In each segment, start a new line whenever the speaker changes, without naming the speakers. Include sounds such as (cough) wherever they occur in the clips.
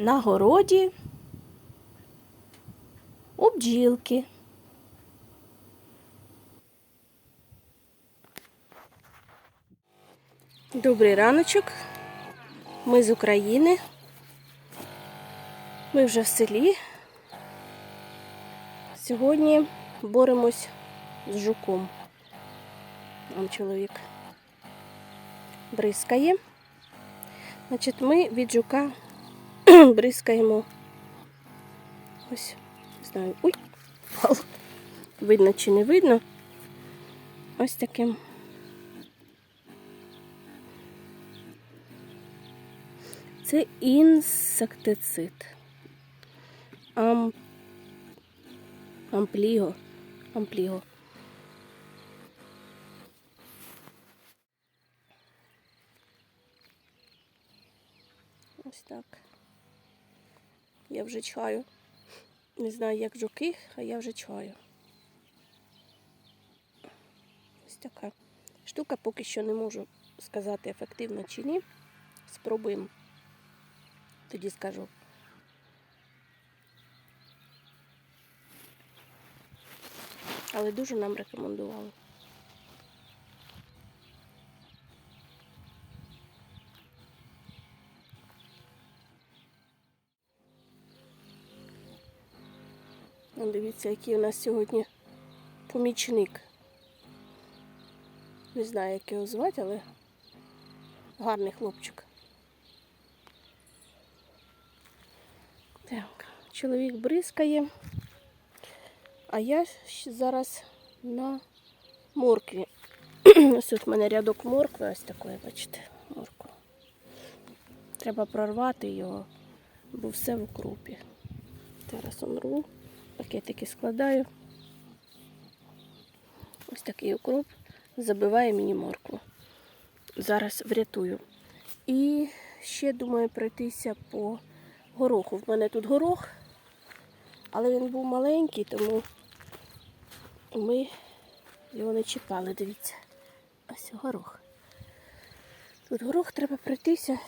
на городі у бджілки. Добрий раночок. Ми з України. Ми вже в селі. Сьогодні боремось з жуком. Там чоловік бризкає. Значить, ми від жука (clears throat) бризкаємо. Ось, не знаю. Ой, впав. Видно чи не видно. Ось таким. Це інсектицид. Ам... Ампліго. Ампліго. Ось так. Я вже чаю. Не знаю, як жуки, а я вже чаю. Ось така штука, поки що не можу сказати, ефективно чи ні. Спробуємо. Тоді скажу. Але дуже нам рекомендували. Ну, Дивіться, який у нас сьогодні помічник. Не знаю, як його звати, але гарний хлопчик. Так, чоловік бризкає, а я зараз на моркві. (clears throat) Ось тут в мене рядок моркви, ось такої, бачите, морква. Треба прорвати його, бо все в укропі. Зараз умру, пакетики складаю. Ось такий укроп забиває мені моркву. Зараз врятую. І ще думаю пройтися по гороху. В мене тут горох, але він був маленький, тому ми його не чіпали. Дивіться. Ось горох. Тут горох треба пройтися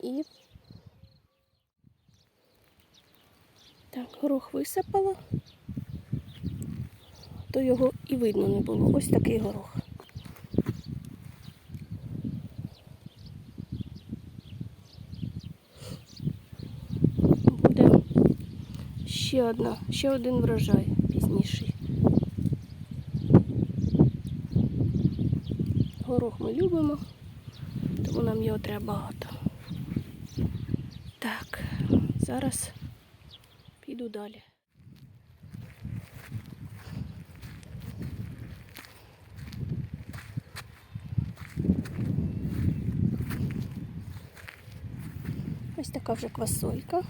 і. Так, горох висипала, то його і видно не було. Ось такий горох. Буде ще одна, ще один врожай пізніший. Горох ми любимо, тому нам його треба багато. Так, зараз далі. Ось така вже квасолька.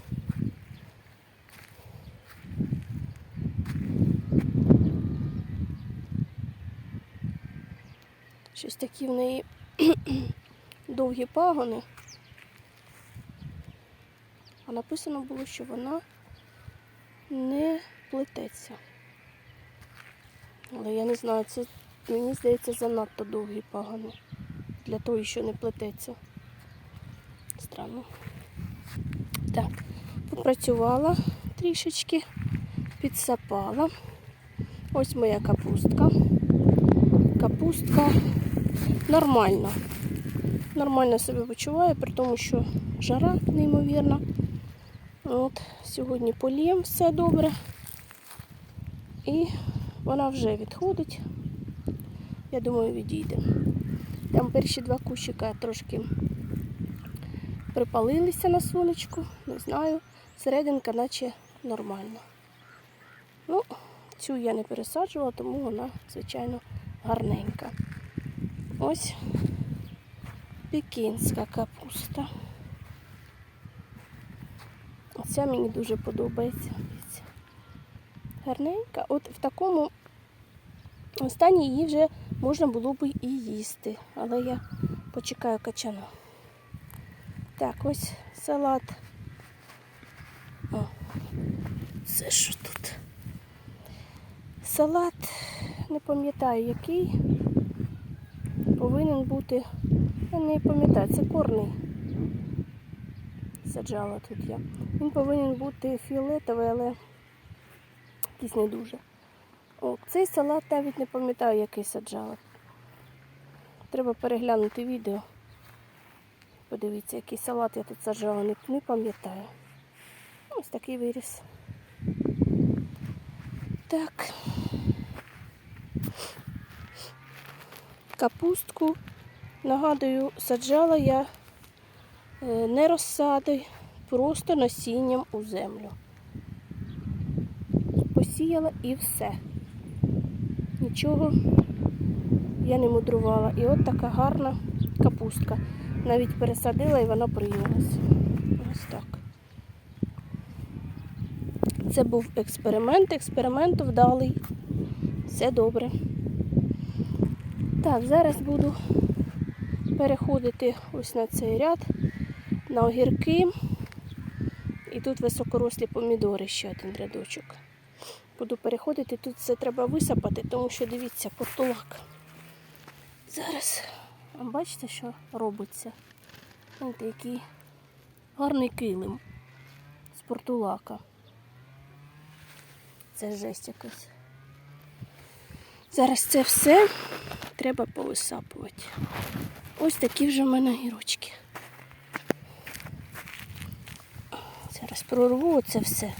Щось такі в неї (clears throat) довгі пагони. А написано було, що вона не плететься. Але я не знаю, це мені здається занадто довгі пагони для того, що не плететься. Странно. Так, попрацювала трішечки, підсапала. Ось моя капустка. Капустка нормальна. Нормально себе почуває, при тому, що жара неймовірна. От, сьогодні полієм все добре. І вона вже відходить. Я думаю, відійде. Там перші два кущика трошки припалилися на сонечку, не знаю. Серединка наче нормальна. Ну, цю я не пересаджувала, тому вона, звичайно, гарненька. Ось пекінська капуста. Ця мені дуже подобається. Гарненька. От в такому стані її вже можна було б і їсти, але я почекаю качану. Так, ось салат. О, це що тут? Салат, не пам'ятаю який. Повинен бути. Я не пам'ятаю, це корний. Саджала тут я. Він повинен бути фіолетовий, але якийсь не дуже. О, цей салат навіть не пам'ятаю, який саджала. Треба переглянути відео. Подивіться, який салат я тут саджала, не, не пам'ятаю. Ось такий виріс. Так. Капустку, нагадую, саджала я не розсадою, просто насінням у землю. Посіяла і все. Нічого я не мудрувала. І от така гарна капустка. Навіть пересадила і вона прийнялась. Ось так. Це був експеримент, експеримент вдалий. Все добре. Так, зараз буду переходити ось на цей ряд, на огірки. І тут високорослі помідори, ще один рядочок. Буду переходити, тут все треба висапати, тому що дивіться, портулак. Зараз, бачите, що робиться? Знаєте, який гарний килим з портулака. Це жесть якась. Зараз це все треба повисапувати. Ось такі вже в мене гірочки. Зараз прорву це все.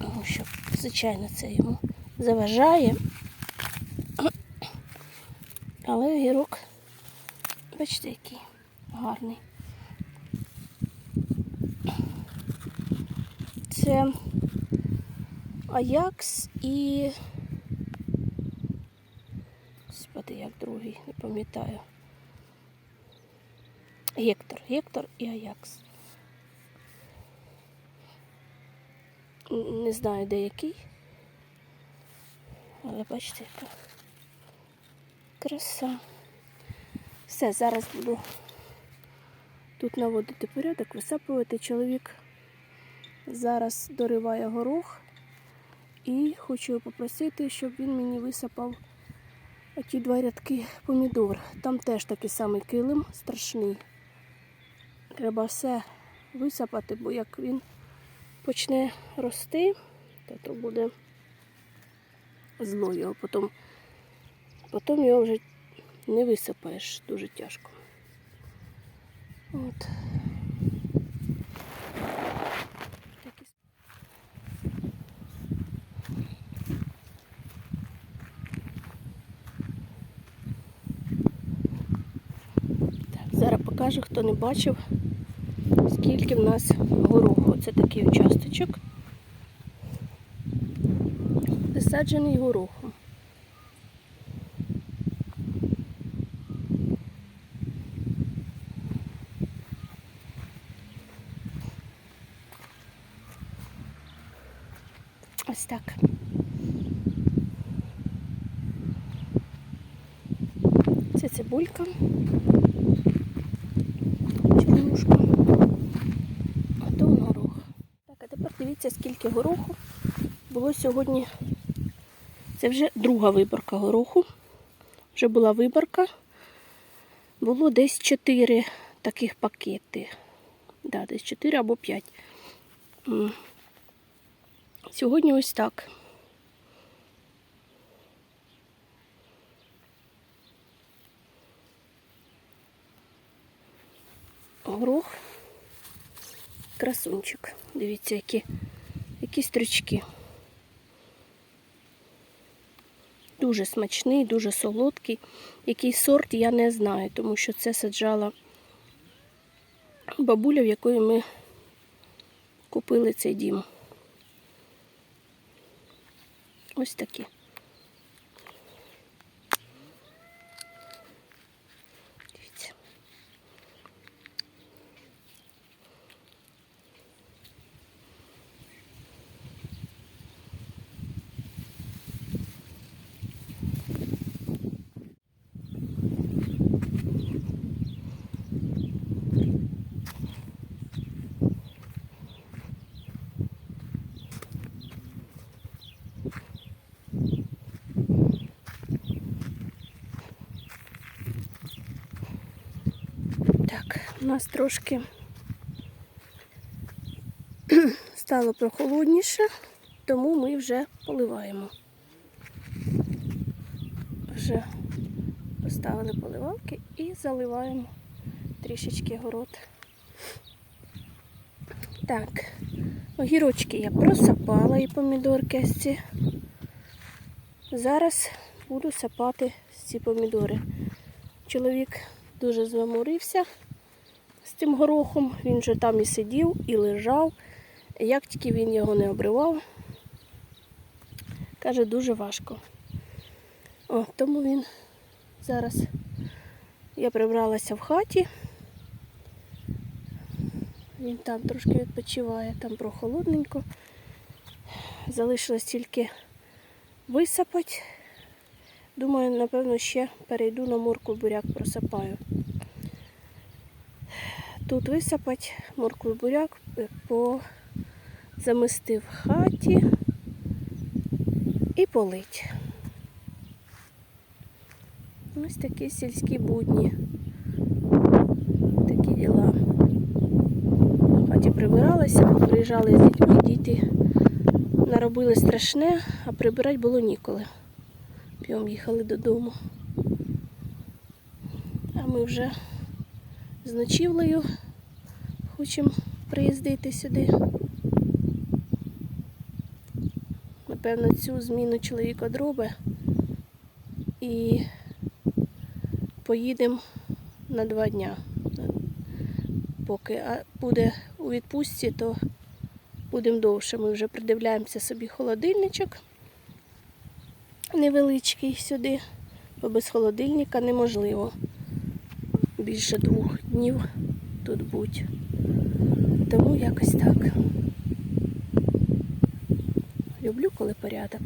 Тому що, звичайно, це йому заважає. Але гірок, бачите, який гарний. Це Аякс і. Господи, як другий, не пам'ятаю. Гектор. Гектор і Аякс. Не знаю де який. Але бачите, яка краса. Все, зараз буду тут наводити порядок, висапувати. Чоловік зараз дориває горох. І хочу попросити, щоб він мені висапав ті два рядки помідор. Там теж такий самий килим, страшний. Треба все висапати, бо як він почне рости, то, то буде зло його. Потім, потім його вже не висипаєш дуже тяжко. От. Так, зараз покажу, хто не бачив, скільки в нас гороху. Це такий участочок. Висаджений горохом. Ось так. Це цибулька. Чорнушка. А то горох. Так, а тепер дивіться, скільки гороху було сьогодні. Це вже друга виборка гороху. Вже була виборка. Було десь 4 таких пакети. Да, десь 4 або 5. Сьогодні ось так. Горох. Красунчик. Дивіться, які, які стрічки. Дуже смачний, дуже солодкий. Який сорт я не знаю, тому що це саджала бабуля, в якої ми купили цей дім. Ось такі. Дивіться. Так, у нас трошки (clears throat) Стало прохолодніше, тому ми вже поливаємо. Вже поставили поливалки і заливаємо трішечки город. Так, огірочки я просапала і помідорки ось ці. Зараз буду сапати ці помідори. Чоловік дуже заморився з цим горохом. Він вже там і сидів, і лежав. Як тільки він його не обривав, каже, дуже важко. О, тому він зараз я прибралася в хаті. Він там трошки відпочиває, там прохолодненько. Залишилось тільки висапати. Думаю, напевно, ще перейду на морку буряк просапаю. Тут висапати моркву буряк е, по замести в хаті і полить. Ось такі сільські будні. Такі діла. В хаті прибиралася, приїжджали з дітьми, діти наробили страшне, а прибирати було ніколи. П'єм їхали додому. А ми вже з ночівлею хочемо приїздити сюди. Напевно, цю зміну чоловіка дроби і поїдемо на два дня. Поки буде у відпустці, то будемо довше. Ми вже придивляємося собі холодильничок невеличкий сюди, бо без холодильника неможливо більше двох днів тут бути. Тому якось так. Люблю, коли порядок.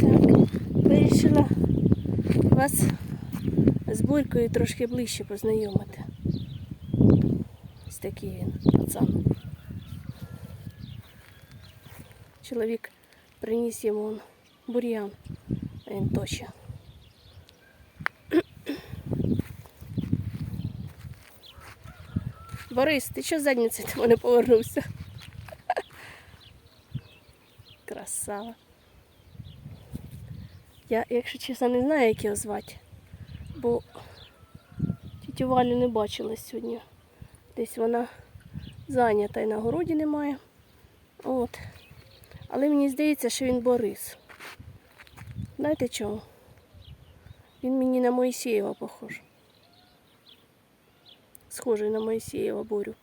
Так, вирішила вас з Борькою трошки ближче познайомити. Ось такий він, пацан. Чоловік приніс йому он бур'ян, він точно. (coughs) Борис, ти що задницею до мене повернувся? (laughs) Красава. Я, якщо чесно, не знаю, як його звати, бо тітю Валю не бачила сьогодні. Десь вона зайнята і на городі немає. От. Але мені здається, що він Борис. Знаєте чому? Він мені на Моїсеєва похож. Схожий на Моїсеєва Борю.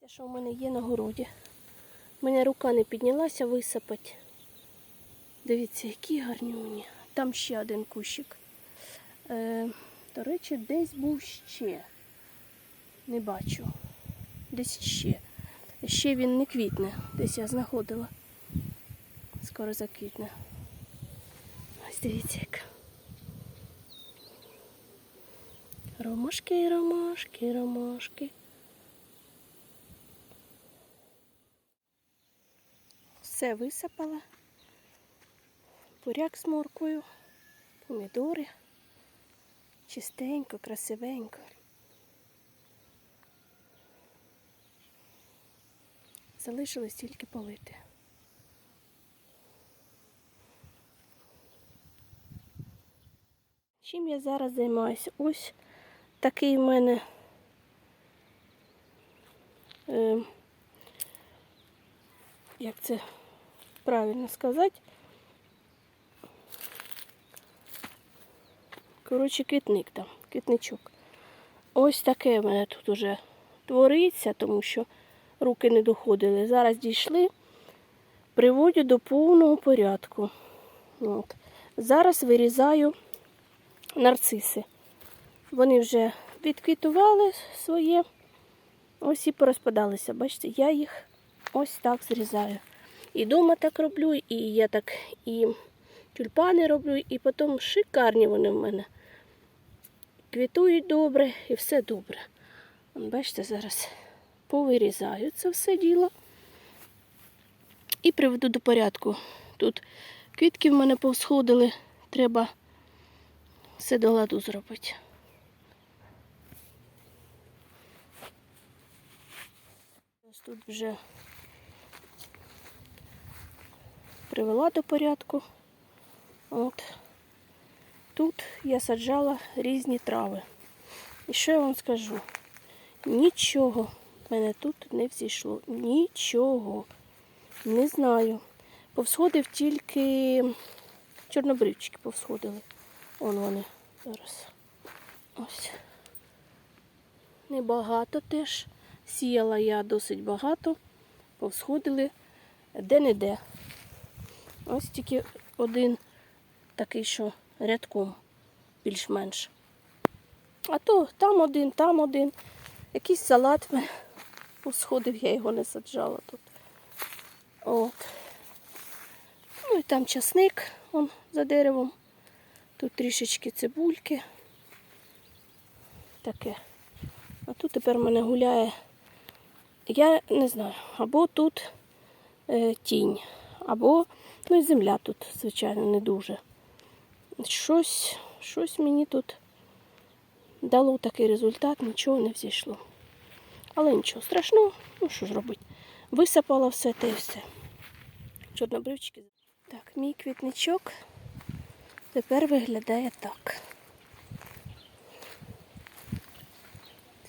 Те, що в мене є на городі. У мене рука не піднялася висипати. Дивіться, які гарнюні. Там ще один кущик. Е, до речі, десь був ще. Не бачу. Десь ще. Ще він не квітне. Десь я знаходила. Скоро заквітне. Ось дивіться як. Ромашки, ромашки, ромашки. Все висипала. Буряк з морквою, помідори. Чистенько, красивенько. Залишилось тільки полити. Чим я зараз займаюся? Ось такий в мене е, як це правильно сказати. Коротше, квітник там, квітничок. Ось таке в мене тут уже твориться, тому що руки не доходили. Зараз дійшли, приводю до повного порядку. От. Зараз вирізаю нарциси. Вони вже відквітували своє, ось і порозпадалися. Бачите, я їх ось так зрізаю. І дома так роблю, і я так і тюльпани роблю, і потім шикарні вони в мене. Квітують добре і все добре. Бачите, зараз повирізаю це все діло. і приведу до порядку. Тут квітки в мене повсходили, треба все до ладу зробити. Ось тут вже привела до порядку. От. Тут я саджала різні трави. І що я вам скажу? Нічого в мене тут не взійшло. Нічого. Не знаю. Повсходив тільки чорнобривчики повсходили. Вон вони зараз. Ось. Небагато теж. Сіяла я досить багато. Повсходили де-не-де. Ось тільки один такий, що рядком більш-менш. А то там один, там один. Якийсь салат посходив, я його не саджала тут. От. Ну і там часник он за деревом. Тут трішечки цибульки. Таке. А тут тепер мене гуляє. Я не знаю, або тут е, тінь, або ну і земля тут, звичайно, не дуже. Щось, щось мені тут дало такий результат, нічого не взійшло. Але нічого страшного, ну що ж робити. Висипала все те і все. Чорнобривчики. Так, мій квітничок тепер виглядає так.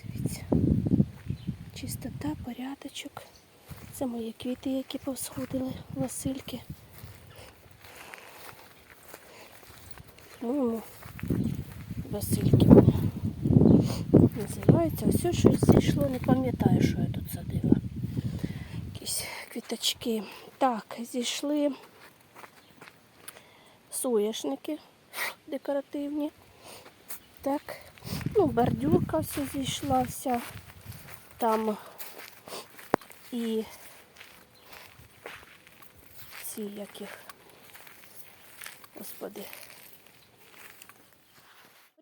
Дивіться. Чистота, порядочок. Це мої квіти, які повсходили, Васильки. По-моєму, Васильки вони називаються. Ось щось зійшло, не пам'ятаю, що я тут садила. Якісь квіточки. Так, зійшли соняшники декоративні. Так, ну, бордюрка все зійшла. Там і ці яких, господи,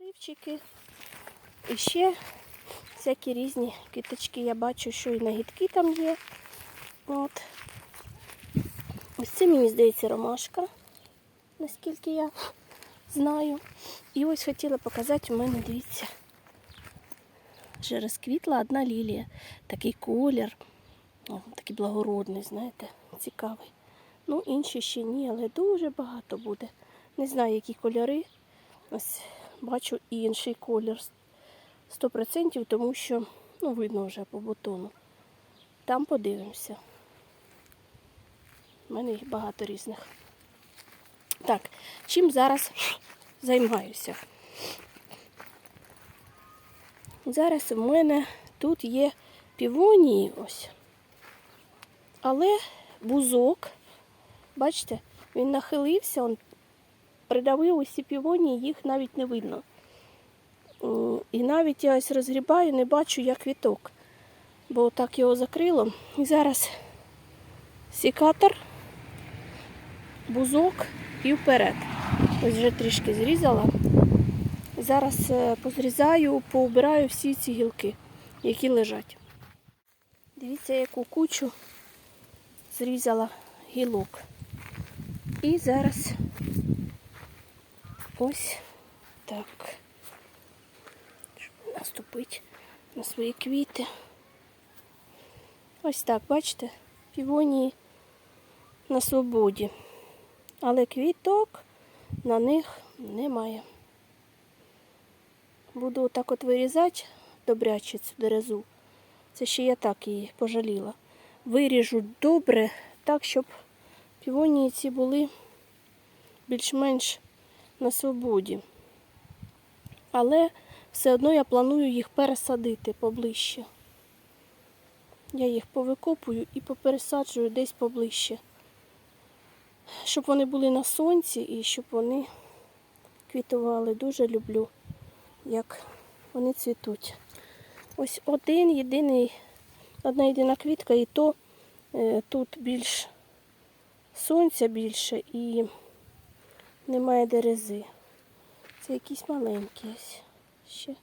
рівчики. І ще всякі різні квіточки. Я бачу, що і нагідки там є. От. Ось це, мені здається, ромашка, наскільки я знаю. І ось хотіла показати, у мене, дивіться, вже розквітла одна лілія. Такий колір, о, такий благородний, знаєте, цікавий. Ну, інші ще ні, але дуже багато буде. Не знаю, які кольори. Ось бачу інший колір. 100%, тому що ну, видно вже по бутону. Там подивимося. У мене їх багато різних. Так, чим зараз займаюся? Зараз у мене тут є півонії ось. Але бузок, бачите, він нахилився, він придавив усі півонії, їх навіть не видно. І навіть я ось розгрібаю, не бачу я квіток, бо так його закрило. І зараз сікатор, бузок і вперед. Ось вже трішки зрізала. Зараз е, позрізаю, поубираю всі ці гілки, які лежать. Дивіться, яку кучу зрізала гілок. І зараз ось так. Наступити на свої квіти. Ось так, бачите, півонії на свободі. Але квіток на них немає. Буду отак от вирізати добряче цю дерезу. Це ще я так її пожаліла. Виріжу добре, так, щоб півонії ці були більш-менш на свободі. Але все одно я планую їх пересадити поближче. Я їх повикопую і попересаджую десь поближче. Щоб вони були на сонці і щоб вони квітували. Дуже люблю, як вони цвітуть. Ось один єдиний, одна єдина квітка, і то е, тут більш сонця більше і немає дерези. Це якісь маленькі ось ще.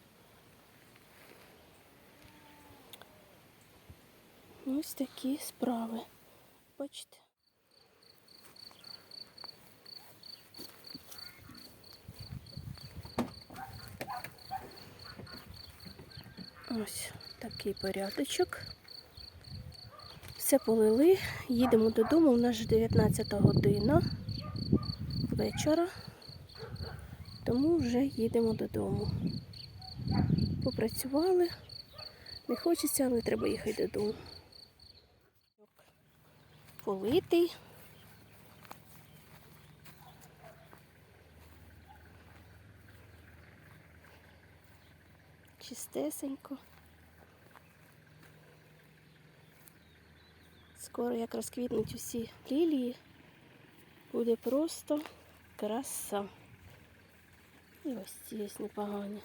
Ось такі справи. Бачите. Ось такий порядочок. Все полили, їдемо додому, у нас вже 19 година вечора, тому вже їдемо додому. Попрацювали, не хочеться, але треба їхати додому. Политий. Чистесенько. Скоро як розквітнуть усі лілії, буде просто краса. І ось ці ось непогані.